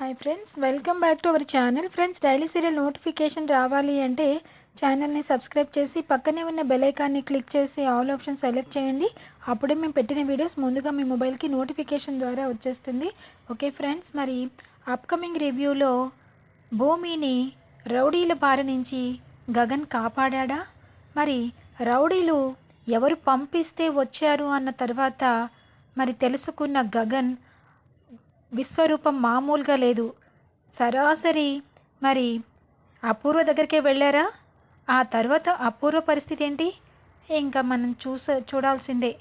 Hi friends welcome back to our channel. Friends daily serial notification రావాలి అంటే ఛానల్ని subscribe చేసి పక్కనే ఉన్న బెల్ ఐకాన్ని క్లిక్ చేసి ఆల్ ఆప్షన్ సెలెక్ట్ చేయండి. అప్పుడే మేము పెట్టిన వీడియోస్ ముందుగా మీ మొబైల్కి నోటిఫికేషన్ ద్వారా వచ్చేస్తుంది. ఓకే ఫ్రెండ్స్ మరి అప్కమింగ్ రివ్యూలో భూమిని రౌడీల బారి నుంచి గగన్ కాపాడా మరి రౌడీలు ఎవరు పంపిస్తే వచ్చారు అన్న తర్వాత మరి తెలుసుకున్న గగన్ విశ్వరూపం మామూలుగా లేదు. సరాసరి మరి అపూర్వ దగ్గరికే వెళ్ళారా? ఆ తర్వాత అపూర్వ పరిస్థితి ఏంటి? ఇంకా మనం చూస చూడాల్సిందే.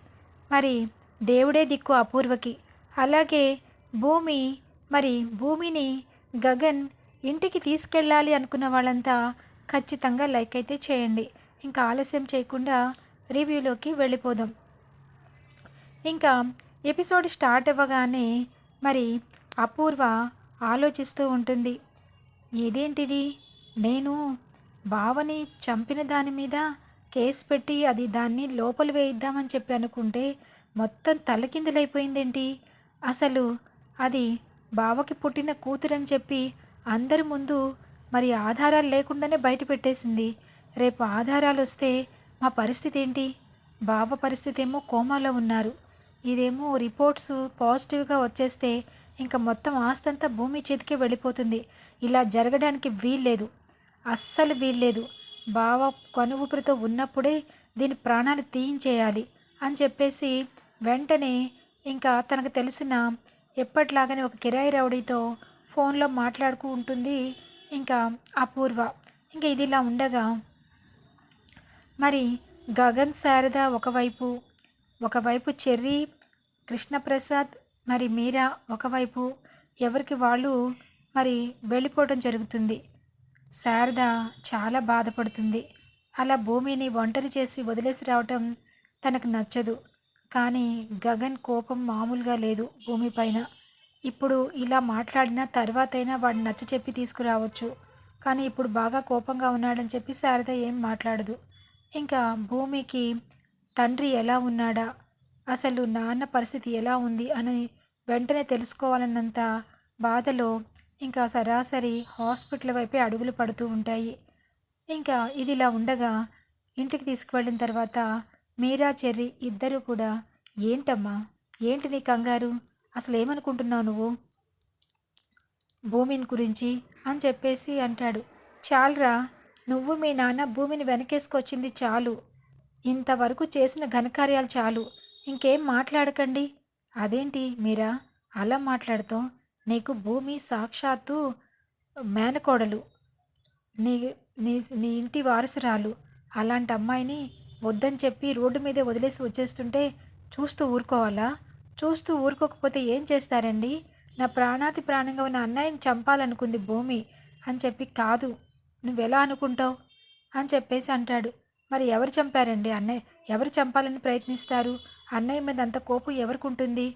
మరి దేవుడే దిక్కు అపూర్వకి. అలాగే భూమి మరి భూమిని గగన్ ఇంటికి తీసుకెళ్ళాలి అనుకున్న వాళ్ళంతా ఖచ్చితంగా లైక్ అయితే చేయండి. ఇంకా ఆలస్యం చేయకుండా రివ్యూలోకి వెళ్ళిపోదాం. ఇంకా ఎపిసోడ్ స్టార్ట్ అవ్వగానే మరి అపూర్వ ఆలోచిస్తూ ఉంటుంది. ఇదేంటిది? నేను బావని చంపిన దాని మీద కేసు పెట్టి అది దాన్ని లోపల వేయిద్దామని చెప్పి అనుకుంటే మొత్తం తలకిందులైపోయిందేంటి? అసలు అది బావకి పుట్టిన కూతురని చెప్పి అందరి ముందు మరి ఆధారాలు లేకుండానే బయట పెట్టేసింది. రేపు ఆధారాలు వస్తే మా పరిస్థితి ఏంటి? బావ పరిస్థితి ఏమో కోమాలో ఉన్నారు. ఇదేమో రిపోర్ట్స్ పాజిటివ్గా వచ్చేస్తే ఇంకా మొత్తం ఆస్తంతా భూమి చేతికే వెళ్ళిపోతుంది. ఇలా జరగడానికి వీల్లేదు. అస్సలు వీల్లేదు. బావ కొనువుపురితో ఉన్నప్పుడే దీని ప్రాణాలు తీయించేయాలి అని చెప్పేసి వెంటనే ఇంకా తనకు తెలిసిన ఎప్పటిలాగానే ఒక కిరాయి రౌడీతో ఫోన్లో మాట్లాడుతూ ఉంటుంది ఇంకా అపూర్వ. ఇంకా ఇది ఇలా ఉండగా మరి గగన్ శారద ఒకవైపు ఒకవైపు చెర్రీ కృష్ణప్రసాద్ మరి మీరా ఒకవైపు ఎవరికి వాళ్ళు మరి వెళ్ళిపోవడం జరుగుతుంది. శారద చాలా బాధపడుతుంది. అలా భూమిని ఒంటరి చేసి వదిలేసి రావటం తనకు నచ్చదు. కానీ గగన్ కోపం మామూలుగా లేదు భూమిపైన ఇప్పుడు ఇలా మాట్లాడిన తర్వాతైనా వాడు నచ్చ చెప్పి తీసుకురావచ్చు. కానీ ఇప్పుడు బాగా కోపంగా ఉన్నాడని చెప్పి శారద ఏం మాట్లాడదు. ఇంకా భూమికి తండ్రి ఎలా ఉన్నాడా? అసలు నాన్న పరిస్థితి ఎలా ఉంది? అని వెంటనే తెలుసుకోవాలన్నంత బాధలో ఇంకా సరాసరి హాస్పిటల్ వైపే అడుగులు పడుతూ ఉంటాయి. ఇంకా ఇది ఇలా ఉండగా ఇంటికి తీసుకువెళ్ళిన తర్వాత మీరా చెర్రి ఇద్దరూ కూడా ఏంటమ్మా? ఏంటి నీ కంగారు? అసలు ఏమనుకుంటున్నావు నువ్వు? భూమిని గురించి అని చెప్పేసి అంటాడు. చాలరా నువ్వు మీ నాన్న భూమిని వెనకేసుకొచ్చింది చాలు. ఇంతవరకు చేసిన ఘనకార్యాలు చాలు. ఇంకేం మాట్లాడకండి. అదేంటి మీరా? అలా మాట్లాడతాం నీకు భూమి సాక్షాత్తు మేనకోడలు. నీ నీ నీ ఇంటి వారసురాలు. అలాంటి అమ్మాయిని వద్దని చెప్పి రోడ్డు మీదే వదిలేసి వచ్చేస్తుంటే చూస్తూ ఊరుకోవాలా? చూస్తూ ఊరుకోకపోతే ఏం చేస్తారండి? నా ప్రాణాతి ప్రాణంగా ఉన్న అన్నయ్యని చంపాలనుకుంది భూమి అని చెప్పి కాదు. నువ్వెలా అనుకుంటావు? అని చెప్పేసి అంటాడు. మరి ఎవరు చంపారండి అన్నయ్య? ఎవరు చంపాలని ప్రయత్నిస్తారు? అన్నయ్య మీద అంత కోపం ఎవరికి ఉంటుంది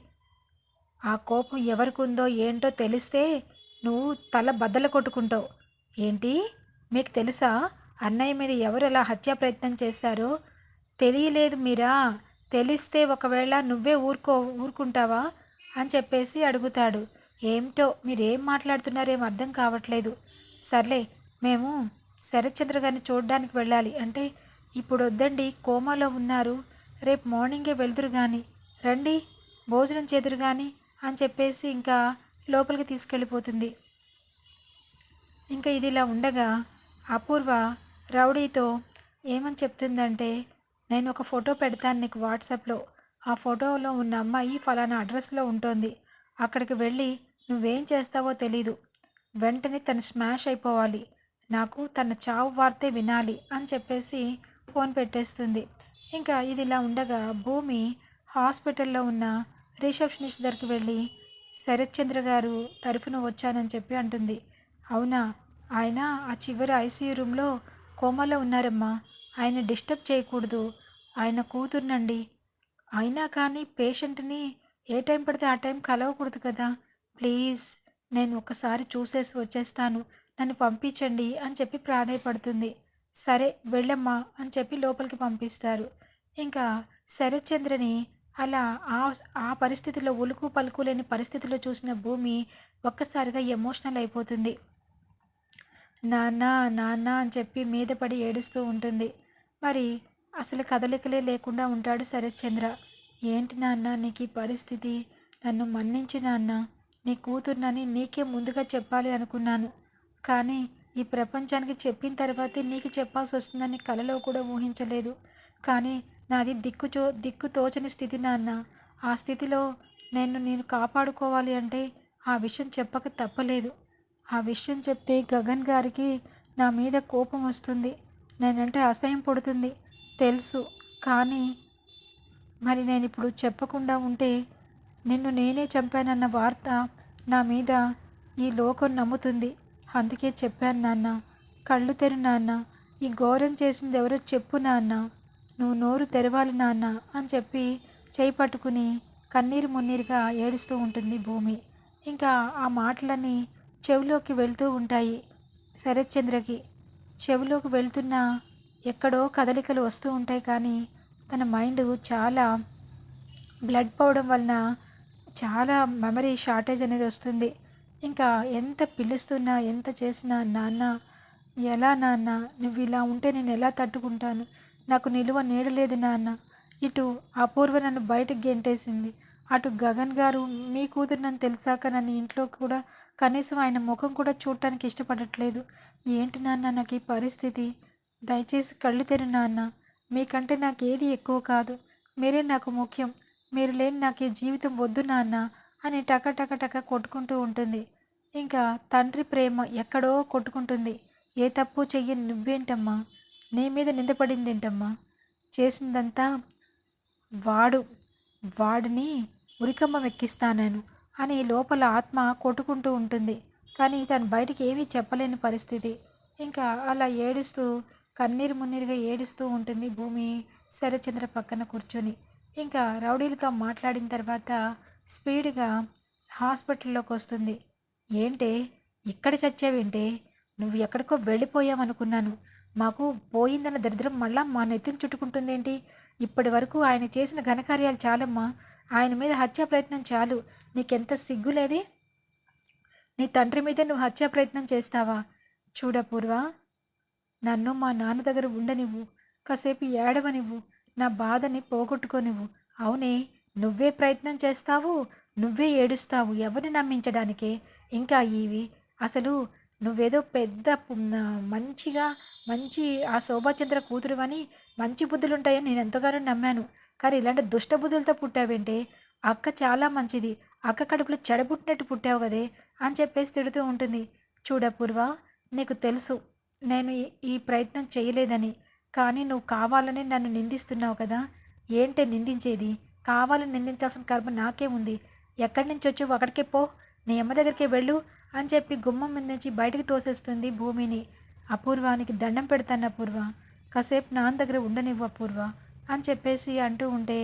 ఆ కోపం ఎవరికి ఉందో ఏంటో తెలిస్తే నువ్వు తల బద్దలు కొట్టుకుంటావు. ఏంటి? మీకు తెలుసా? అన్నయ్య మీద ఎవరు ఎలా హత్యా ప్రయత్నం చేశారో తెలియలేదు మీరా? తెలిస్తే ఒకవేళ నువ్వే ఊరుకో ఊరుకుంటావా? అని చెప్పేసి అడుగుతాడు. ఏమిటో మీరేం మాట్లాడుతున్నారేం అర్థం కావట్లేదు. సర్లే మేము శరత్చంద్ర గారిని చూడడానికి వెళ్ళాలి. అంటే ఇప్పుడు వద్దండి కోమాలో ఉన్నారు. రేపు మార్నింగే వెళ్తురు కానీ రండి భోజనం చేదురు కానీ అని చెప్పేసి ఇంకా లోపలికి తీసుకెళ్ళిపోతుంది. ఇంకా ఇది ఇలా ఉండగా అపూర్వ రౌడీతో ఏమని చెప్తుందంటే నేను ఒక ఫోటో పెడతాను నీకు వాట్సాప్లో. ఆ ఫోటోలో ఉన్న అమ్మాయి ఫలానా అడ్రస్లో ఉంటుంది. అక్కడికి వెళ్ళి నువ్వేం చేస్తావో తెలీదు. వెంటనే తను స్మాష్ అయిపోవాలి. నాకు తన చావు వార్తే వినాలి అని చెప్పేసి ఫోన్ పెట్టేస్తుంది. ఇంకా ఇది ఇలా ఉండగా భూమి హాస్పిటల్లో ఉన్న రిసెప్షనిస్ట్ దగ్గరికి వెళ్ళి శరత్చంద్ర గారు తరఫున వచ్చానని చెప్పి అంటుంది. అవునా? ఆయన ఆ చివరి ఐసీయూ రూమ్లో కోమాలో ఉన్నారమ్మా. ఆయన డిస్టర్బ్ చేయకూడదు. ఆయన కూతుర్నండి. అయినా కానీ పేషెంట్ని ఏ టైం పడితే ఆ టైం కలవకూడదు కదా. ప్లీజ్ నేను ఒకసారి చూసేసి వచ్చేస్తాను. నన్ను పంపించండి అని చెప్పి ప్రాధాయపడుతుంది. సరే వెళ్ళమ్మా అని చెప్పి లోపలికి పంపిస్తారు. ఇంకా శరత్చంద్రని అలా ఆ ఆ పరిస్థితిలో ఉలుకు పలుకు లేని పరిస్థితిలో చూసిన భూమి ఒక్కసారిగా ఎమోషనల్ అయిపోతుంది. నాన్న నాన్న అని చెప్పి మీద పడి ఏడుస్తూ ఉంటుంది. మరి అసలు కదలికలే లేకుండా ఉంటాడు శరత్చంద్ర. ఏంటి నాన్న నీకు ఈ పరిస్థితి? నన్ను మన్నించి నాన్న. నీ కూతుర్నని నీకే ముందుగా చెప్పాలి అనుకున్నాను. కానీ ఈ ప్రపంచానికి చెప్పిన తర్వాతే నీకు చెప్పాల్సి వస్తుందని కలలో కూడా ఊహించలేదు. కానీ నాది దిక్కు చో దిక్కు తోచని స్థితి నాన్న. ఆ స్థితిలో నేను నేను కాపాడుకోవాలి అంటే ఆ విషయం చెప్పక తప్పలేదు. ఆ విషయం చెప్తే గగన్ గారికి నా మీద కోపం వస్తుంది. నేనంటే అసహ్యం పడుతుంది. తెలుసు. కానీ మరి నేను ఇప్పుడు చెప్పకుండా ఉంటే నిన్ను నేనే చంపానన్న వార్త నా మీద ఈ లోకం నమ్ముతుంది. అందుకే చెప్పాను నాన్న. కళ్ళు తెరు నాన్న. ఈ ఘోరం చేసింది ఎవరో చెప్పు నాన్న. నువ్వు నోరు తెరవాలి నాన్న అని చెప్పి చేయి పట్టుకుని కన్నీరు మున్నీరుగా ఏడుస్తూ ఉంటుంది భూమి. ఇంకా ఆ మాటలన్నీ చెవిలోకి వెళ్తూ ఉంటాయి శరత్చంద్రకి. చెవిలోకి వెళ్తున్న ఎక్కడో కదలికలు వస్తూ ఉంటాయి కానీ తన మైండ్ చాలా బ్లడ్ పోవడం వలన చాలా మెమరీ షార్టేజ్ అనేది వస్తుంది. ఇంకా ఎంత పిలుస్తున్నా ఎంత చేసినా నాన్న ఎలా నాన్న? నువ్వు ఇలా ఉంటే నేను ఎలా తట్టుకుంటాను? నాకు నిలువ నీడలేదు నాన్న. ఇటు అపూర్వ నన్ను బయటకు గెంటేసింది. అటు గగన్ గారు మీ కూతురు నన్ను తెలిసాక నన్ను ఇంట్లో కూడా కనీసం ఆయన ముఖం కూడా చూడటానికి ఇష్టపడట్లేదు. ఏంటి నాన్న నాకు ఈ పరిస్థితి? దయచేసి కళ్ళు తెరు నాన్న. మీకంటే నాకు ఏది ఎక్కువ కాదు. మీరే నాకు ముఖ్యం. మీరు లేని నాకు ఈ జీవితం వద్దు నాన్న. అని టక టక టక కొట్టుకుంటూ ఉంటుంది. ఇంకా తండ్రి ప్రేమ ఎక్కడో కొట్టుకుంటుంది. ఏ తప్పు చెయ్యని నువ్వేంటమ్మా? నీ మీద నిందపడిందేంటమ్మా చేసిందంతా వాడు. వాడిని ఉరికమ్మ ఎక్కిస్తానాను అని లోపల ఆత్మ కొట్టుకుంటూ ఉంటుంది. కానీ తను బయటికి ఏమీ చెప్పలేని పరిస్థితి. ఇంకా అలా ఏడుస్తూ కన్నీరు మున్నీరుగా ఏడుస్తూ ఉంటుంది భూమి శరచంద్ర పక్కన కూర్చొని. ఇంకా రౌడీలతో మాట్లాడిన తర్వాత స్పీడ్గా హాస్పిటల్లోకి వస్తుంది ఏంటే? ఇక్కడ చచ్చావేంటే? నువ్వు ఎక్కడికో వెళ్ళిపోయావనుకున్నాను. మాకు పోయిందన్న దరిద్రం మళ్ళా మా నెత్తిని చుట్టుకుంటుందేంటి? ఇప్పటి వరకు ఆయన చేసిన ఘనకార్యాలు చాలమ్మా. ఆయన మీద హత్యా ప్రయత్నం చాలు. నీకెంత సిగ్గులేది నీ తండ్రి మీద నువ్వు హత్యా ప్రయత్నం చేస్తావా? చూడ పూర్వ నన్ను మా నాన్న దగ్గర ఉండనివ్వు. కాసేపు ఏడవనివ్వు. నా బాధని పోగొట్టుకోనివ్వు. అవునే? నువ్వే ప్రయత్నం చేస్తావు నువ్వే ఏడుస్తావు. ఎవరిని నమ్మించడానికే? ఇంకా ఇవి. అసలు నువ్వేదో పెద్ద మంచిగా మంచి ఆ శోభాచంద్ర కూతురు అని మంచి బుద్ధులు ఉంటాయని నేను ఎంతగానో నమ్మాను. కానీ ఇలాంటి దుష్ట బుద్ధులతో పుట్టావంటే? అక్క చాలా మంచిది. అక్క కడుపులో చెడబుట్టినట్టు పుట్టావు కదే అని చెప్పేసి తిడుతూ ఉంటుంది. చూడపూర్వ నీకు తెలుసు నేను ఈ ప్రయత్నం చేయలేదని. కానీ నువ్వు కావాలని నన్ను నిందిస్తున్నావు కదా? ఏంటే నిందించేది? కావాలని నిందించాల్సిన కర్మ నాకే ఉంది. ఎక్కడి నుంచి వచ్చి అక్కడికే పో. నీ అమ్మ దగ్గరికే వెళ్ళు అని చెప్పి గుమ్మం మీద నుంచి బయటకు తోసేస్తుంది భూమిని. అపూర్వానికి దండం పెడతాను అపూర్వ. కాసేపు నాన్న దగ్గర ఉండనివ్వు అపూర్వ అని చెప్పేసి అంటూ ఉంటే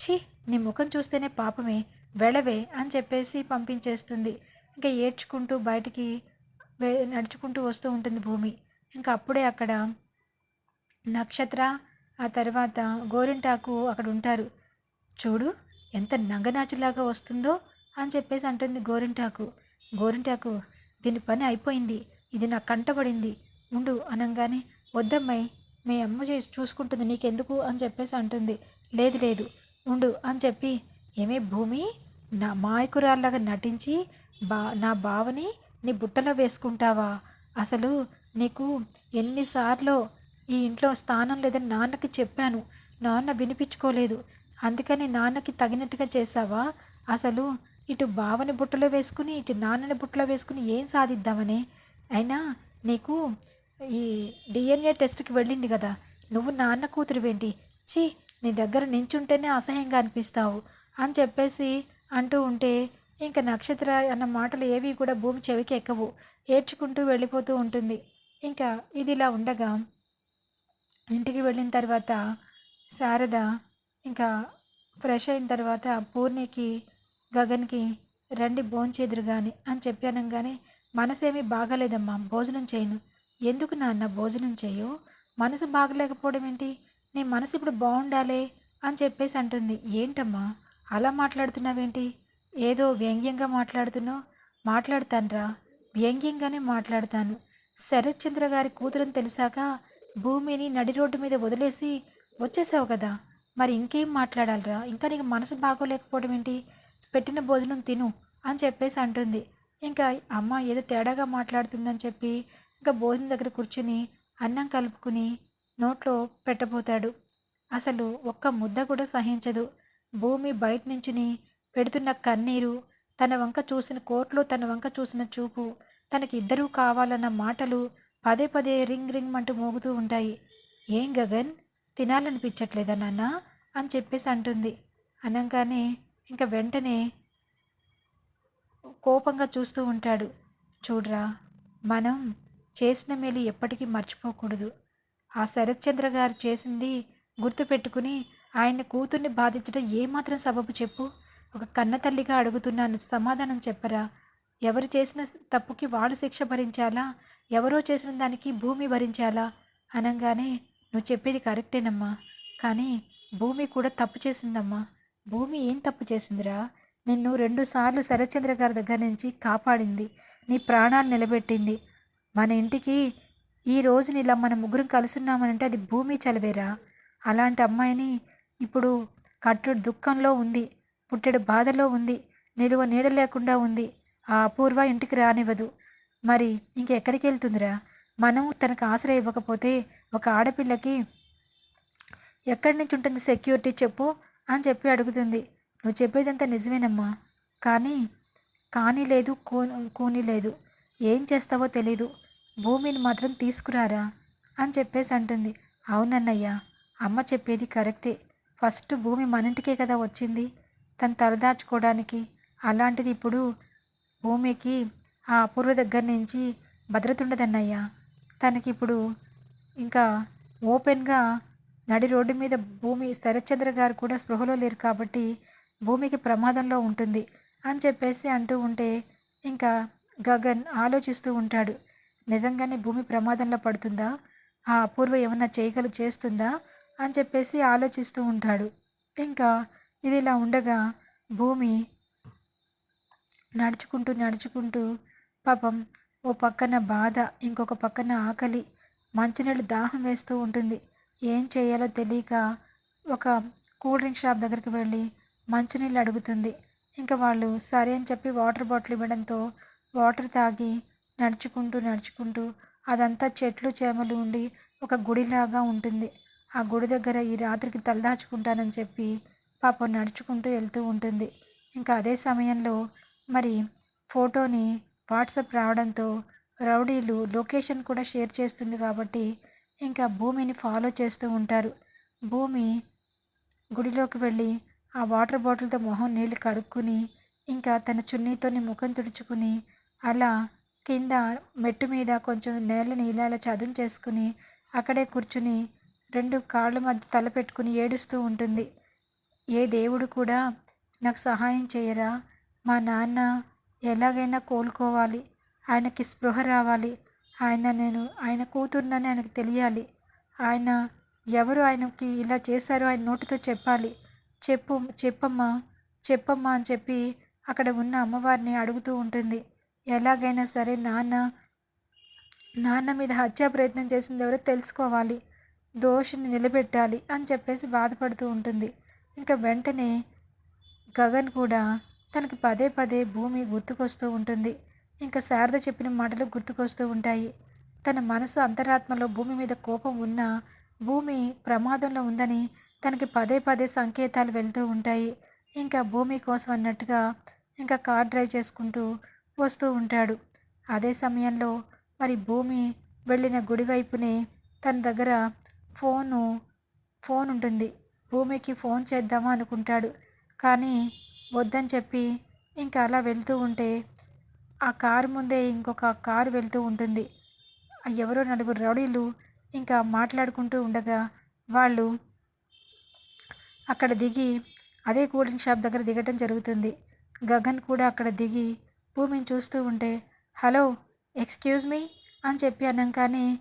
ఛీ నీ ముఖం చూస్తేనే పాపమే. వెళ్ళవే అని చెప్పేసి పంపించేస్తుంది. ఇంకా ఏడ్చుకుంటూ బయటికి నడుచుకుంటూ వస్తూ ఉంటుంది భూమి. ఇంకా అప్పుడే అక్కడ నక్షత్ర ఆ తర్వాత గోరింటాకు అక్కడ ఉంటారు. చూడు ఎంత నంగనాచులాగా వస్తుందో అని చెప్పేసి అంటుంది గోరింటాకు. గోరింటాకు దీని పని అయిపోయింది. ఇది నాకు కంటపడింది ఉండు అనగానే వద్దమ్మాయి మీ అమ్మ చేసి చూసుకుంటుంది నీకెందుకు? అని చెప్పేసి అంటుంది. లేదు లేదు ఉండు అని చెప్పి ఏమే భూమి నా మాయకురాల్లాగా నటించి బా నా బావని నీ బుట్టలో వేసుకుంటావా? అసలు నీకు ఎన్నిసార్లు ఈ ఇంట్లో స్థానం లేదని నాన్నకి చెప్పాను. నాన్న వినిపించుకోలేదు. అందుకని నాన్నకి తగినట్టుగా చేశావా? అసలు ఇటు బావని బుట్టలో వేసుకుని ఇటు నాన్నని బుట్టలో వేసుకుని ఏం సాధిద్దామని? అయినా నీకు ఈ డిఎన్ఏ టెస్ట్కి వెళ్ళింది కదా నువ్వు నాన్న కూతురు చీ ఛీ నీ దగ్గర నించుంటేనే అసహ్యంగా అనిపిస్తావు అని చెప్పేసి అంటూ ఉంటే ఇంకా నక్షత్ర అన్న మాటలు ఏవి కూడా భూమి చెవికి ఎక్కవు. ఏడ్చుకుంటూ వెళ్ళిపోతూ ఉంటుంది. ఇంకా ఇది ఇలా ఉండగా ఇంటికి వెళ్ళిన తర్వాత శారద ఇంకా ఫ్రెష్ అయిన తర్వాత పూర్ణికి గగన్కి రండి భోంచేదురు కానీ అని చెప్పాను కానీ మనసేమీ బాగాలేదమ్మా భోజనం చేయను. ఎందుకు నాన్న భోజనం చేయు? మనసు బాగలేకపోవడం ఏంటి? నీ మనసు ఇప్పుడు బాగుండాలి అని చెప్పేసి అంటుంది. ఏంటమ్మా? అలా మాట్లాడుతున్నావేంటి? ఏదో వ్యంగ్యంగా మాట్లాడుతున్నావు? మాట్లాడతానురా. వ్యంగ్యంగానే మాట్లాడతాను. శరత్చంద్ర గారి కూతురని తెలిసాక భూమిని నడి రోడ్డు మీద వదిలేసి వచ్చేసావు కదా? మరి ఇంకేం మాట్లాడాలిరా? ఇంకా నీకు మనసు బాగోలేకపోవడం ఏంటి? పెట్టిన భోజనం తిను అని చెప్పేసి అంటుంది. ఇంకా అమ్మ ఏదో తేడాగా మాట్లాడుతుందని చెప్పి ఇంకా భోజనం దగ్గర కూర్చుని అన్నం కలుపుకుని నోట్లో పెట్టబోతాడు. అసలు ఒక్క ముద్ద కూడా సహించదు. భూమి బయట నుంచుని పెడుతున్న కన్నీరు తన వంక చూసిన కోర్టులో తన వంక చూసిన చూపు తనకి ఇద్దరూ కావాలన్న మాటలు పదే పదే రింగ్ రింగ్ అంటూ మోగుతూ ఉంటాయి. ఏం గగన్? తినాలనిపించట్లేదా నాన్న? అని చెప్పేసి అంటుంది. అనగానే ఇంకా వెంటనే కోపంగా చూస్తూ ఉంటాడు. చూడరా మనం చేసిన మేలు ఎప్పటికీ మర్చిపోకూడదు. ఆ శరత్చంద్ర గారు చేసింది గుర్తుపెట్టుకుని ఆయన కూతుర్ని బాధించడం ఏమాత్రం సబబు చెప్పు. ఒక కన్న తల్లిగా అడుగుతున్నాను సమాధానం చెప్పరా? ఎవరు చేసిన తప్పుకి వాళ్ళు శిక్ష భరించాలా? ఎవరో చేసిన దానికి భూమి భరించాలా? అనగానే నువ్వు చెప్పేది కరెక్టేనమ్మా. కానీ భూమి కూడా తప్పు చేసిందమ్మా. భూమి ఏం తప్పు చేసిందిరా? నిన్ను రెండుసార్లు శరత్చంద్ర గారి దగ్గర నుంచి కాపాడింది. నీ ప్రాణాలు నిలబెట్టింది. మన ఇంటికి ఈ రోజుని ఇలా మన ముగ్గురం కలుసున్నామనంటే అది భూమి చలివేరా అలాంటి అమ్మాయిని ఇప్పుడు కట్టుడు దుఃఖంలో ఉంది. పుట్టెడు బాధలో ఉంది. నిలువ నీడ లేకుండా ఉంది. ఆ అపూర్వ ఇంటికి రానివ్వదు. మరి ఇంకెక్కడికి వెళ్తుందిరా? మనం తనకు ఆశ్రయ ఇవ్వకపోతే ఒక ఆడపిల్లకి ఎక్కడి నుంచి ఉంటుంది సెక్యూరిటీ చెప్పు అని చెప్పి అడుగుతుంది. నువ్వు చెప్పేదంతా నిజమేనమ్మా. కానీ కానీ లేదు కూని లేదు. ఏం చేస్తావో తెలీదు. భూమిని మాత్రం తీసుకురారా అని చెప్పేసి అంటుంది. అవునన్నయ్య అమ్మ చెప్పేది కరెక్టే. ఫస్ట్ భూమి మన ఇంటికే కదా వచ్చింది. తను తలదాచుకోవడానికి అలాంటిది ఇప్పుడు భూమికి ఆ అపూర్వ దగ్గర నుంచి భద్రత ఉండదన్నయ్య. తనకి ఇప్పుడు ఇంకా ఓపెన్గా నడి రోడ్డు మీద భూమి శరత్చంద్ర గారు కూడా స్పృహలో లేరు కాబట్టి భూమికి ప్రమాదంలో ఉంటుంది అని చెప్పేసి అంటూ ఉంటే ఇంకా గగన్ ఆలోచిస్తూ ఉంటాడు. నిజంగానే భూమి ప్రమాదంలో పడుతుందా? ఆ అపూర్వ ఏమన్నా చేయగలు చేస్తుందా? అని చెప్పేసి ఆలోచిస్తూ ఉంటాడు. ఇంకా ఇది ఇలా ఉండగా భూమి నడుచుకుంటూ నడుచుకుంటూ పాపం ఓ పక్కన బాధ ఇంకొక పక్కన ఆకలి మంచినీళ్ళు దాహం వేస్తూ ఉంటుంది. ఏం చేయాలో తెలియక ఒక కూల్ డ్రింక్ షాప్ దగ్గరికి వెళ్ళి మంచినీళ్ళు అడుగుతుంది. ఇంకా వాళ్ళు సరే అని చెప్పి వాటర్ బాటిల్ ఇవ్వడంతో వాటర్ తాగి నడుచుకుంటూ నడుచుకుంటూ అదంతా చెట్లు చేమలు ఉండి ఒక గుడిలాగా ఉంటుంది. ఆ గుడి దగ్గర ఈ రాత్రికి తలదాచుకుంటానని చెప్పి పాపం నడుచుకుంటూ వెళ్తూ ఉంటుంది. ఇంకా అదే సమయంలో మరి ఫోటోని వాట్సాప్ రావడంతో రౌడీలు లొకేషన్ కూడా షేర్ చేస్తుంది కాబట్టి ఇంకా భూమిని ఫాలో చేస్తూ ఉంటారు. భూమి గుడిలోకి వెళ్ళి ఆ వాటర్ బాటిల్తో మొహం నీళ్ళు కడుక్కుని ఇంకా తన చున్నీతోని ముఖం తుడుచుకుని అలా కింద మెట్టు మీద కొంచెం నేలని ఇలా చదును చేసుకుని అక్కడే కూర్చుని రెండు కాళ్ళ మధ్య తల పెట్టుకుని ఏడుస్తూ ఉంటుంది. ఏ దేవుడు కూడా నాకు సహాయం చేయరా? మా నాన్న ఎలాగైనా కోలుకోవాలి. ఆయనకి స్పృహ రావాలి. ఆయన నేను ఆయన కూతురునని ఆయనకు తెలియాలి. ఆయన ఎవరు ఆయనకి ఇలా చేశారో ఆయన నోటితో చెప్పాలి. చెప్పు చెప్పమ్మా చెప్పమ్మా అని చెప్పి అక్కడ ఉన్న అమ్మవారిని అడుగుతూ ఉంటుంది. ఎలాగైనా సరే నాన్న నాన్న మీద హత్యా ప్రయత్నం చేసింది ఎవరో తెలుసుకోవాలి. దోషిని నిలబెట్టాలి అని చెప్పేసి బాధపడుతూ ఉంటుంది. ఇంకా వెంటనే గగన్ కూడా తనకి పదే పదే భూమి గుర్తుకొస్తూ ఉంటుంది. ఇంకా శారద చెప్పిన మాటలు గుర్తుకొస్తూ ఉంటాయి. తన మనసు అంతరాత్మలో భూమి మీద కోపం ఉన్నా భూమి ప్రమాదంలో ఉందని తనకి పదే పదే సంకేతాలు వెళ్తూ ఉంటాయి. ఇంకా భూమి కోసం అన్నట్టుగా ఇంకా కార్ డ్రైవ్ చేసుకుంటూ వస్తూ ఉంటాడు. అదే సమయంలో మరి భూమి వెళ్ళిన గుడి వైపునే తన దగ్గర ఫోను ఫోన్ ఉంటుంది. భూమికి ఫోన్ చేద్దామా అనుకుంటాడు. కానీ వద్దని చెప్పి ఇంకా అలా వెళ్తూ ఉంటే ఆ కారు ముందే ఇంకొక కారు వెళ్తూ ఉంటుంది. ఎవరో నలుగురు రౌడీలు ఇంకా మాట్లాడుకుంటూ ఉండగా వాళ్ళు అక్కడ దిగి అదే కూల్ డ్రింక్ షాప్ దగ్గర దిగటం జరుగుతుంది. గగన్ కూడా అక్కడ దిగి భూమిని చూస్తూ ఉంటే హలో ఎక్స్క్యూజ్ మీ అని చెప్పి అనగానే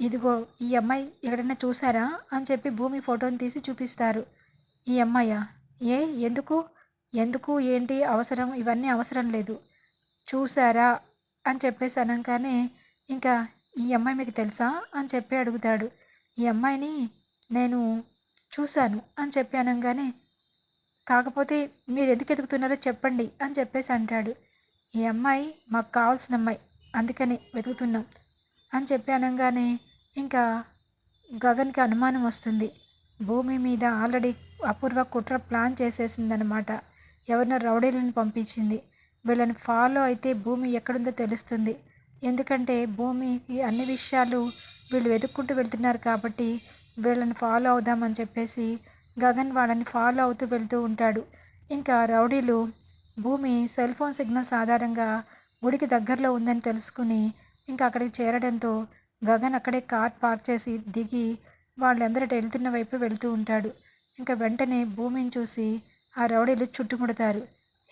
ఇదిగో ఈ అమ్మాయి ఎక్కడైనా చూసారా అని చెప్పి భూమి ఫోటోని తీసి చూపిస్తారు. ఈ అమ్మాయ? ఏ? ఎందుకు? ఎందుకు? ఏంటి? అవసరం? ఇవన్నీ అవసరం లేదు. చూసారా అని చెప్పేసి అనగానే ఇంకా ఈ అమ్మాయి మీకు తెలుసా? అని చెప్పి అడుగుతాడు. ఈ అమ్మాయిని నేను చూశాను అని చెప్పి అనగానే కాకపోతే మీరు ఎందుకు ఎదుగుతున్నారో చెప్పండి అని చెప్పేసి అంటాడు. ఈ అమ్మాయి మాకు కావాల్సిన అమ్మాయి అందుకని వెతుకుతున్నాం అని చెప్పి అనగానే ఇంకా గగన్కి అనుమానం వస్తుంది. భూమి మీద ఆల్రెడీ అపూర్వ కుట్ర ప్లాన్ చేసేసిందనమాట ఎవరినో రౌడీలను పంపించింది. వీళ్ళని ఫాలో అయితే భూమి ఎక్కడుందో తెలుస్తుంది. ఎందుకంటే భూమికి అన్ని విషయాలు వీళ్ళు వెతుక్కుంటూ వెళ్తున్నారు కాబట్టి వీళ్ళని ఫాలో అవుదామని చెప్పేసి గగన్ వాళ్ళని ఫాలో అవుతూ వెళ్తూ ఉంటాడు. ఇంకా రౌడీలు భూమి సెల్ ఫోన్ సిగ్నల్స్ ఆధారంగా గుడికి దగ్గరలో ఉందని తెలుసుకుని ఇంకా అక్కడికి చేరడంతో గగన్ అక్కడే కార్ పార్క్ చేసి దిగి వాళ్ళందరూ వెళ్తున్న వైపు వెళ్తూ ఉంటాడు. ఇంకా వెంటనే భూమిని చూసి ఆ రౌడీలు చుట్టుముడతారు.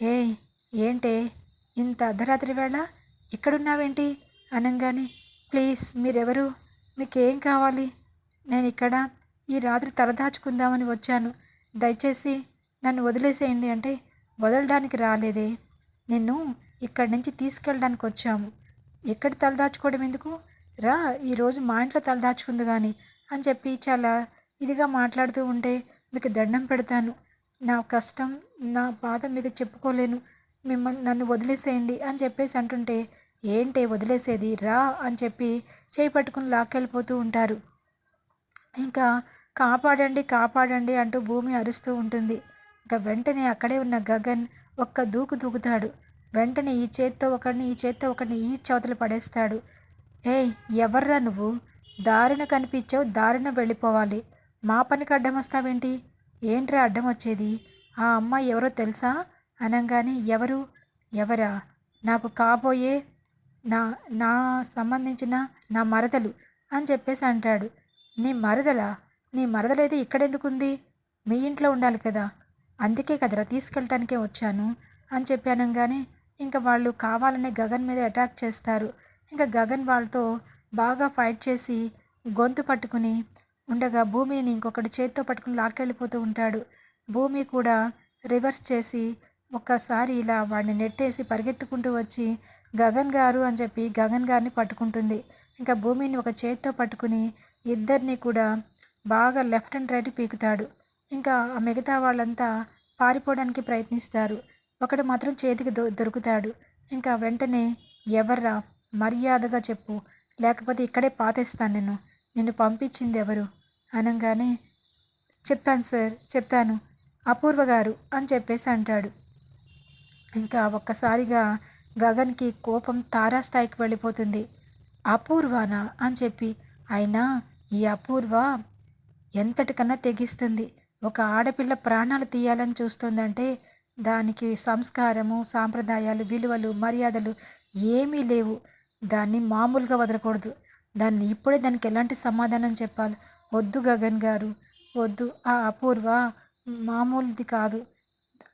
ఏయ్ ఏంటే? ఇంత అర్ధరాత్రి వేళ ఇక్కడున్నావేంటి అనంగాని ప్లీజ్ మీరెవరు? మీకేం కావాలి? నేను ఇక్కడ ఈ రాత్రి తలదాచుకుందామని వచ్చాను. దయచేసి నన్ను వదిలేసేయండి అంటే వదలడానికి రాలేదే. నిన్ను ఇక్కడి నుంచి తీసుకెళ్ళడానికి వచ్చాము. ఎక్కడ తలదాచుకోవడం ఎందుకు? రా ఈరోజు మా ఇంట్లో తలదాచుకుంది కానీ అని చెప్పి చాలా ఇదిగా మాట్లాడుతూ ఉంటే మీకు దండం పెడతాను. నా కష్టం నా బాధ మీద చెప్పుకోలేను. మిమ్మల్ని నన్ను వదిలేసేయండి అని చెప్పేసి అంటుంటే ఏంటి వదిలేసేది? రా అని చెప్పి చేయి పట్టుకుని లాక్కెళ్ళిపోతూ ఉంటారు. ఇంకా కాపాడండి కాపాడండి అంటూ భూమి అరుస్తూ ఉంటుంది. ఇంకా వెంటనే అక్కడే ఉన్న గగన్ ఒక్క దూకు దూకుతాడు. వెంటనే ఈ చేత్తో ఒకడిని ఈ చేత్తో ఒకడిని ఈ చవతలు పడేస్తాడు. ఏయ్ ఎవర్రా నువ్వు? దారిన కనిపించావు దారిన వెళ్ళిపోవాలి. మా పనికి అడ్డం వస్తావేంటి? ఏంట్రా అడ్డం వచ్చేది? ఆ అమ్మాయి ఎవరో తెలుసా? అనగానే ఎవరు? ఎవరా? నాకు కాబోయే నా నా సంబంధించిన నా మరదలు అని చెప్పేసి అంటాడు. నీ మరదలా? నీ మరదలైతే ఇక్కడెందుకుంది? మీ ఇంట్లో ఉండాలి కదా. అందుకే కదరా తీసుకెళ్ళటానికే వచ్చాను అని చెప్పి అనగానే ఇంకా వాళ్ళు కావాలనే గగన్ మీద అటాక్ చేస్తారు. ఇంకా గగన్ వాళ్ళతో బాగా ఫైట్ చేసి గొంతు పట్టుకుని ఉండగా భూమిని ఇంకొకటి చేత్తో పట్టుకుని లాక్కెళ్ళిపోతూ ఉంటాడు. భూమి కూడా రివర్స్ చేసి ఒక్కసారి ఇలా వాడిని నెట్టేసి పరిగెత్తుకుంటూ వచ్చి గగన్ గారు అని చెప్పి గగన్ గారిని పట్టుకుంటుంది. ఇంకా భూమిని ఒక చేత్తో పట్టుకుని ఇద్దరిని కూడా బాగా లెఫ్ట్ అండ్ రైట్ పీకుతాడు. ఇంకా ఆ మిగతా వాళ్ళంతా పారిపోవడానికి ప్రయత్నిస్తారు. ఒకడు మాత్రం చేతికి దొ దొరుకుతాడు. ఇంకా వెంటనే ఎవర్రా? మర్యాదగా చెప్పు. లేకపోతే ఇక్కడే పాతేస్తాను నేను. నిన్ను పంపించింది ఎవరు అనగానే చెప్తాను సార్ చెప్తాను. అపూర్వ గారు అని చెప్పేసి అంటాడు. ఇంకా ఒక్కసారిగా గగన్కి కోపం తారాస్థాయికి వెళ్ళిపోతుంది. అపూర్వానా అని చెప్పి అయినా ఈ అపూర్వ ఎంతటికన్నా తెగిస్తుంది. ఒక ఆడపిల్ల ప్రాణాలు తీయాలని చూస్తుందంటే దానికి సంస్కారము సాంప్రదాయాలు విలువలు మర్యాదలు ఏమీ లేవు. దాన్ని మామూలుగా వదలకూడదు. దాన్ని ఇప్పుడే దానికి ఎలాంటి సమాధానం చెప్పాలి? వద్దు గగన్ గారు. వద్దు. ఆ అపూర్వ మామూలుది కాదు.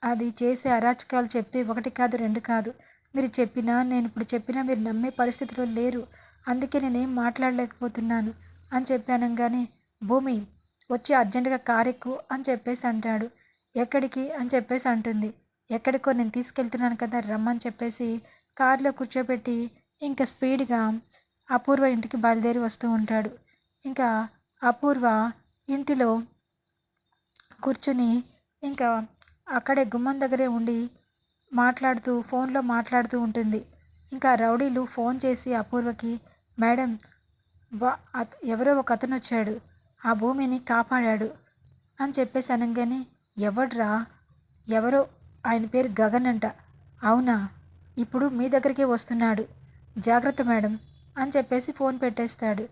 అది చేసే అరాచకాలు చెప్పి ఒకటి కాదు రెండు కాదు. మీరు చెప్పినా నేను ఇప్పుడు చెప్పినా మీరు నమ్మే పరిస్థితిలో లేరు. అందుకే నేనేం మాట్లాడలేకపోతున్నాను అని చెప్పాను కానీ భూమి వచ్చి అర్జెంటుగా కారెక్కు అని చెప్పేసి అంటాడు. ఎక్కడికి అని చెప్పేసి అంటుంది. ఎక్కడికో నేను తీసుకెళ్తున్నాను కదా రమ్మని చెప్పేసి కారులో కూర్చోబెట్టి ఇంకా స్పీడ్గా అపూర్వ ఇంటికి బయలుదేరి వస్తూ ఉంటాడు. ఇంకా అపూర్వ ఇంటిలో కూర్చుని ఇంకా అక్కడే గుమ్మం దగ్గరే ఉండి మాట్లాడుతూ ఫోన్లో మాట్లాడుతూ ఉంటుంది. ఇంకా రౌడీలు ఫోన్ చేసి అపూర్వకి మేడం వా అత- ఎవరో ఒక అతను వచ్చాడు. ఆ భూమిని కాపాడాడు. అని చెప్పేసి అనగానే ఎవడ్రా? ఎవరో? ఆయన పేరు గగన్ అంట. అవునా? ఇప్పుడు మీ దగ్గరికే వస్తున్నాడు. జాగ్రత్త మేడం. అని చెప్పేసి ఫోన్ పెట్టేస్తాడు.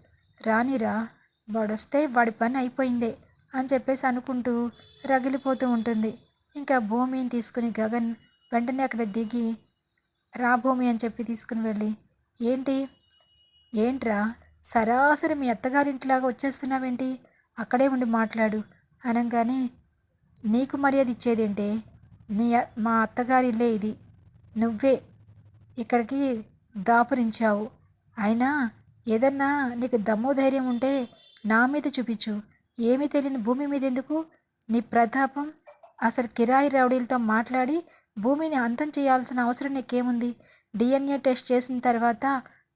రానిరా వాడొస్తే వాడి పని అయిపోయిందే. అని చెప్పేసి అనుకుంటూ రగిలిపోతూ ఉంటుంది. ఇంకా భూమిని తీసుకుని గగన్ వెంటనే అక్కడ దిగి రా భూమి అని చెప్పి తీసుకుని వెళ్ళి ఏంటి? ఏంట్రా? సరాసరి మీ అత్తగారింటిలాగా వచ్చేస్తున్నావేంటి? అక్కడే ఉండి మాట్లాడు అనగానే నీకు మర్యాద ఇచ్చేదేంటే మీ మా అత్తగారి ఇల్లే ఇది. నువ్వే ఇక్కడికి దాపురించావు. అయినా ఏదన్నా నీకు దమ్ము ధైర్యం ఉంటే నా మీద చూపించు. ఏమీ తెలియని భూమి మీద ఎందుకు నీ ప్రతాపం అసలు కిరాయి రౌడీలతో మాట్లాడి భూమిని అంతం చేయాల్సిన అవసరం నీకేముంది? డిఎన్ఏ టెస్ట్ చేసిన తర్వాత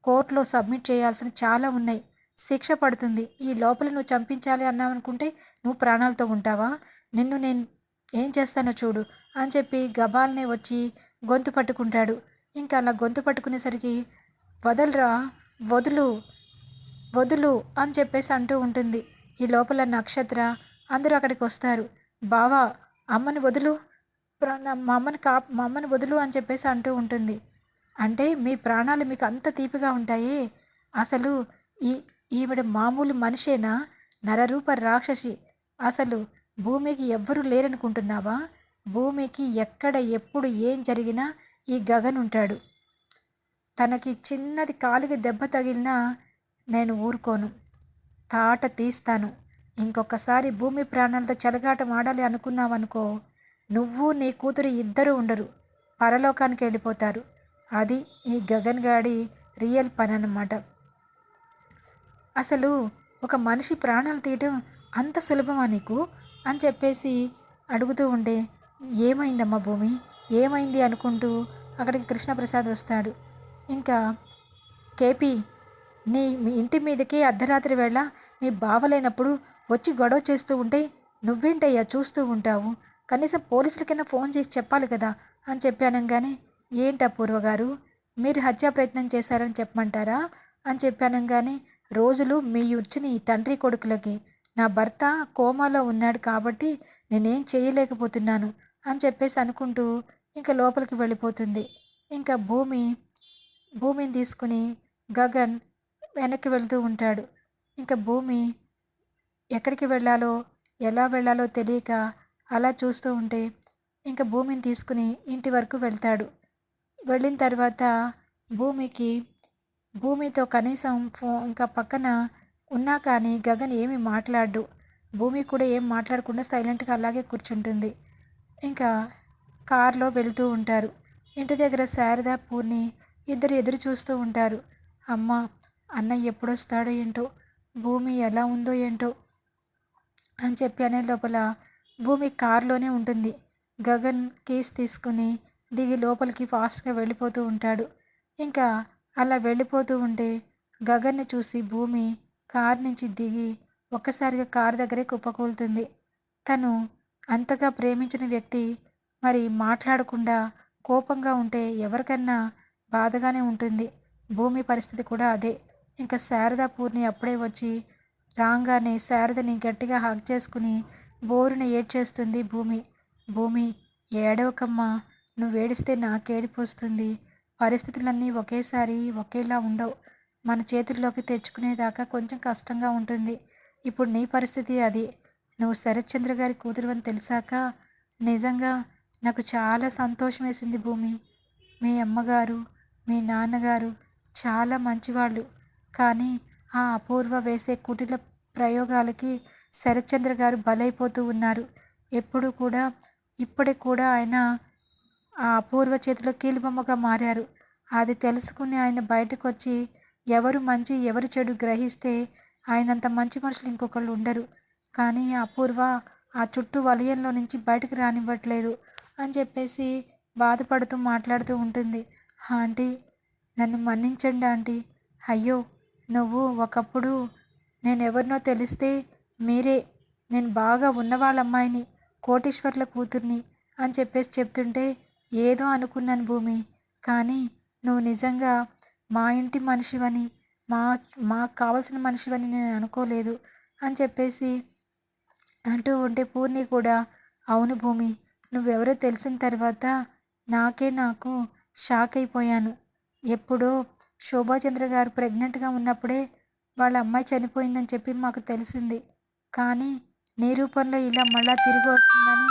కోర్టులో సబ్మిట్ చేయాల్సిన చాలా ఉన్నాయి. శిక్ష పడుతుంది. ఈ లోపల నువ్వు చంపించాలి అన్నావనుకుంటే నువ్వు ప్రాణాలతో ఉంటావా? నిన్ను నేను ఏం చేస్తానో చూడు అని చెప్పి గబాల్నే వచ్చి గొంతు పట్టుకుంటాడు. ఇంకా అలా గొంతు పట్టుకునేసరికి వదలరా వదులు వదులు అని చెప్పేసి అంటూ ఉంటుంది. ఈ లోపల నక్షత్ర అందరూ అక్కడికి వస్తారు. బావా అమ్మని వదులు మా అమ్మని కా మా అమ్మని వదులు అని చెప్పేసి అంటూ ఉంటుంది. అంటే మీ ప్రాణాలు మీకు అంత తీపిగా ఉంటాయి. అసలు ఈ ఈవిడ మామూలు మనిషేనా? నరరూప రాక్షసి. అసలు భూమికి ఎవ్వరూ లేరనుకుంటున్నావా? భూమికి ఎక్కడ ఎప్పుడు ఏం జరిగినా ఈ గగన్ ఉంటాడు. తనకి చిన్నది కాలికి దెబ్బ తగిలినా నేను ఊరుకోను. తాట తీస్తాను. ఇంకొకసారి భూమి ప్రాణాలతో చెలగాటం ఆడాలి అనుకున్నావనుకో నువ్వు నీ కూతురు ఇద్దరు ఉండరు. పరలోకానికి వెళ్ళిపోతారు. అది ఈ గగన్ గాడి రియల్ పని అన్నమాట అసలు ఒక మనిషి ప్రాణాలు తీయటం అంత సులభమా నీకు? అని చెప్పేసి అడుగుతూ ఉండే ఏమైందమ్మా భూమి? ఏమైంది అనుకుంటూ అక్కడికి కృష్ణప్రసాద్ వస్తాడు. ఇంకా కేపీ నీ మీ ఇంటి మీదకి అర్ధరాత్రి వేళ మీ బావలేనప్పుడు వచ్చి గొడవ చేస్తూ ఉంటే నువ్వేంటయ్యా చూస్తూ ఉంటావు? కనీసం పోలీసులకైనా ఫోన్ చేసి చెప్పాలి కదా? అని చెప్పానంగానే ఏంటా పూర్వగారు మీరు హత్యా ప్రయత్నం చేశారని చెప్పమంటారా? అని చెప్పానంగానే రోజులు మీ వచ్చిన ఈ తండ్రి కొడుకులకి. నా భర్త కోమాలో ఉన్నాడు కాబట్టి నేనేం చేయలేకపోతున్నాను అని చెప్పేసి అనుకుంటూ ఇంకా లోపలికి వెళ్ళిపోతుంది. ఇంకా భూమి భూమిని తీసుకుని గగన్ వెనక్కి వెళ్తూ ఉంటాడు. ఇంకా భూమి ఎక్కడికి వెళ్ళాలో ఎలా వెళ్ళాలో తెలియక అలా చూస్తూ ఉంటే ఇంకా భూమిని తీసుకుని ఇంటి వరకు వెళ్తాడు. వెళ్ళిన తర్వాత భూమికి భూమితో కనీసం ఫో ఇంకా పక్కన ఉన్నా కానీ గగన్ ఏమి మాట్లాడు భూమి కూడా ఏం మాట్లాడకుండా సైలెంట్గా అలాగే కూర్చుంటుంది. ఇంకా కారులో వెళ్తూ ఉంటారు. ఇంటి దగ్గర శారద పూర్ణి ఇద్దరు ఎదురు చూస్తూ ఉంటారు. అమ్మ అన్నయ్య ఎప్పుడొస్తాడో ఏంటో భూమి ఎలా ఉందో ఏంటో అని చెప్పి అనే లోపల భూమి కారులోనే ఉంటుంది. గగన్ కేస్ తీసుకుని దిగి లోపలికి ఫాస్ట్గా వెళ్ళిపోతూ ఉంటాడు. ఇంకా అలా వెళ్ళిపోతూ ఉంటే గగన్ని చూసి భూమి కార్ నుంచి దిగి ఒక్కసారిగా కారు దగ్గరే కుప్పకూలుతుంది. తను అంతగా ప్రేమించిన వ్యక్తి మరి మాట్లాడకుండా కోపంగా ఉంటే ఎవరికన్నా బాధగానే ఉంటుంది. భూమి పరిస్థితి కూడా అదే. ఇంకా శారదా పూర్ణి అప్పుడే వచ్చి రాగానే శారదని గట్టిగా హాక్ చేసుకుని బోరున ఏడ్చేస్తుంది భూమి. భూమి ఏడవకమ్మా నువ్వు ఏడిస్తే నాకేడిపోస్తుంది పరిస్థితులన్నీ ఒకేసారి ఒకేలా ఉండవు. మన చేతుల్లోకి తెచ్చుకునేదాకా కొంచెం కష్టంగా ఉంటుంది. ఇప్పుడు నీ పరిస్థితి అది. నువ్వు శరత్చంద్ర గారి కూతురు అని తెలిసాక నిజంగా నాకు చాలా సంతోషం వేసింది భూమి. మీ అమ్మగారు మీ నాన్నగారు చాలా మంచివాళ్ళు. కానీ ఆ అపూర్వ వేసే కుటిల ప్రయోగాలకి శరత్చంద్ర గారు బలైపోతూ ఉన్నారు. ఎప్పుడు కూడా ఇప్పటికి కూడా ఆయన ఆ అపూర్వ చేతిలో కీలుబొమ్మగా మారారు. అది తెలుసుకుని ఆయన బయటకు వచ్చి ఎవరు మంచి ఎవరు చెడు గ్రహిస్తే ఆయనంత మంచి మనుషులు ఇంకొకళ్ళు ఉండరు. కానీ అపూర్వ ఆ చుట్టూ వలయంలో నుంచి బయటకు రానివ్వట్లేదు అని చెప్పేసి బాధపడుతూ మాట్లాడుతూ ఉంటుంది. ఆంటీ నన్ను మన్నించండి ఆంటీ. అయ్యో నువ్వు ఒకప్పుడు నేను ఎవరినో తెలిస్తే మీరే నేను బాగా ఉన్నవాళ్ళ అమ్మాయిని కోటీశ్వర్ల కూతుర్ని అని చెప్పేసి చెప్తుంటే ఏదో అనుకున్నాను భూమి. కానీ నువ్వు నిజంగా మా ఇంటి మనిషివని మా మాకు కావలసిన మనిషివని నేను అనుకోలేదు అని చెప్పేసి అంటూ ఉంటే పూర్ణి కూడా అవును భూమి నువ్వెవరో తెలిసిన తర్వాత నాకే నాకు షాక్ అయిపోయాను. ఎప్పుడో శోభాచంద్ర గారు ప్రెగ్నెంట్గా ఉన్నప్పుడే వాళ్ళ అమ్మాయి చనిపోయిందని చెప్పి మాకు తెలిసింది. కానీ నిరూపణలో ఇలా మళ్ళా తిరిగి వస్తుందని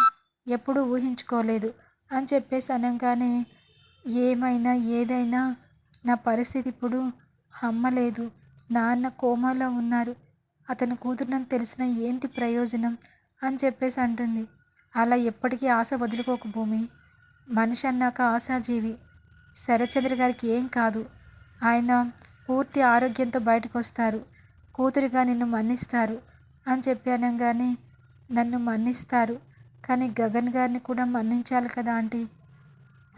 ఎప్పుడూ ఊహించుకోలేదు అని చెప్పేసి అనగానే ఏమైనా ఏదైనా నా పరిస్థితి ఇప్పుడు హమ్మలేదు. నాన్న కోమాలో ఉన్నారు. అతని కూతురునని తెలిసిన ఏంటి ప్రయోజనం అని చెప్పేసి అంటుంది. అలా ఎప్పటికీ ఆశ వదులుకోక భూమి. మనిషి అన్నాక ఆశాజీవి. శరత్చంద్ర గారికి ఏం కాదు. ఆయన పూర్తి ఆరోగ్యంతో బయటకు వస్తారు కూతురిగా నిన్ను మన్నిస్తారు అని చెప్పి అనగానే నన్ను మన్నిస్తారు. కానీ గగన్ గారిని కూడా మన్నించాలి కదా ఆంటీ?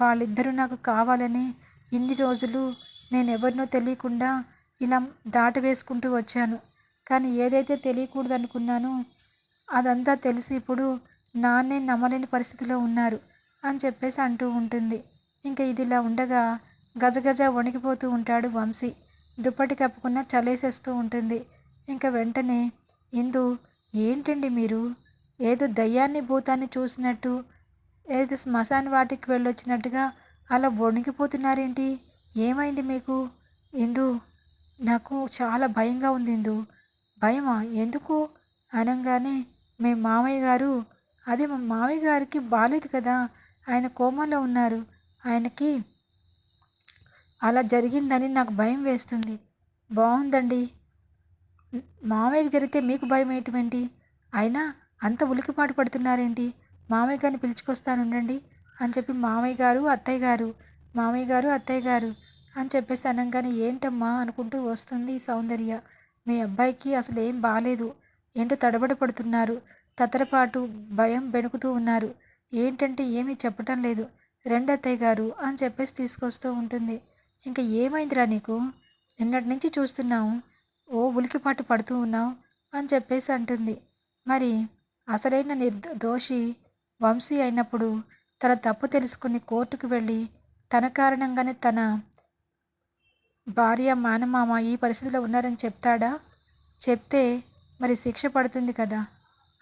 వాళ్ళిద్దరూ నాకు కావాలని ఇన్ని రోజులు నేను ఎవరినో తెలియకుండా ఇలా దాట వేసుకుంటూ వచ్చాను. కానీ ఏదైతే తెలియకూడదు అనుకున్నానో అదంతా తెలిసి ఇప్పుడు నాన్నే నమ్మలేని పరిస్థితిలో ఉన్నారు అని చెప్పేసి అంటూ ఉంటుంది. ఇంకా ఇది ఇలా ఉండగా గజగజ వణికిపోతూ ఉంటాడు వంశీ. దుప్పటి కప్పుకున్న చలేసేస్తూ ఉంటుంది. ఇంకా వెంటనే ఇందు ఏంటండి మీరు? ఏదో దయ్యాన్ని భూతాన్ని చూసినట్టు ఏదో శ్మశాన వాటికి వెళ్ళొచ్చినట్టుగా అలా వణికిపోతున్నారేంటి? ఏమైంది మీకు? ఇందు నాకు చాలా భయంగా ఉంది ఇందు. భయమా? ఎందుకు? అనగానే మీ మామయ్య గారు అదే మా మామయ్య గారికి బాగాలేదు కదా. ఆయన కోమాలో ఉన్నారు. ఆయనకి అలా జరిగిందని నాకు భయం వేస్తుంది. బాగుందండి మామయ్యకి జరిగితే మీకు భయం ఏంటి అయినా అంత ఉలికిపాటు పడుతున్నారేంటి? మామయ్య గారిని పిలుచుకొస్తానుండండి అని చెప్పి మామయ్య గారు అత్తయ్య గారు మామయ్య గారు అత్తయ్య గారు అని చెప్పేసి అనగానే ఏంటమ్మా అనుకుంటూ వస్తుంది సౌందర్య. మీ అబ్బాయికి అసలు ఏం బాగాలేదు ఏంటో తడబడి పడుతున్నారు. తతరపాటు భయం బెణుకుతూ ఉన్నారు. ఏంటంటే ఏమీ చెప్పటం లేదు. రెండత్తయ్య గారు అని చెప్పేసి తీసుకొస్తూ ఉంటుంది. ఇంకా ఏమైందిరా నీకు? నిన్నటి నుంచి చూస్తున్నావు. ఓ ఉలికిపాటు పడుతూ ఉన్నావు అని చెప్పేసి అంటుంది. మరి అసలైన నిర్ద దోషి వంశీ అయినప్పుడు తన తప్పు తెలుసుకుని కోర్టుకు వెళ్ళి తన కారణంగానే తన భార్య మానమామ ఈ పరిస్థితిలో ఉన్నారని చెప్తాడా? చెప్తే మరి శిక్ష పడుతుంది కదా.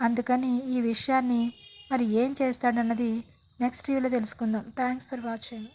అందుకని ఈ విషయాన్ని మరి ఏం చేస్తాడన్నది నెక్స్ట్ వీడియోలో తెలుసుకుందాం. Thanks for watching.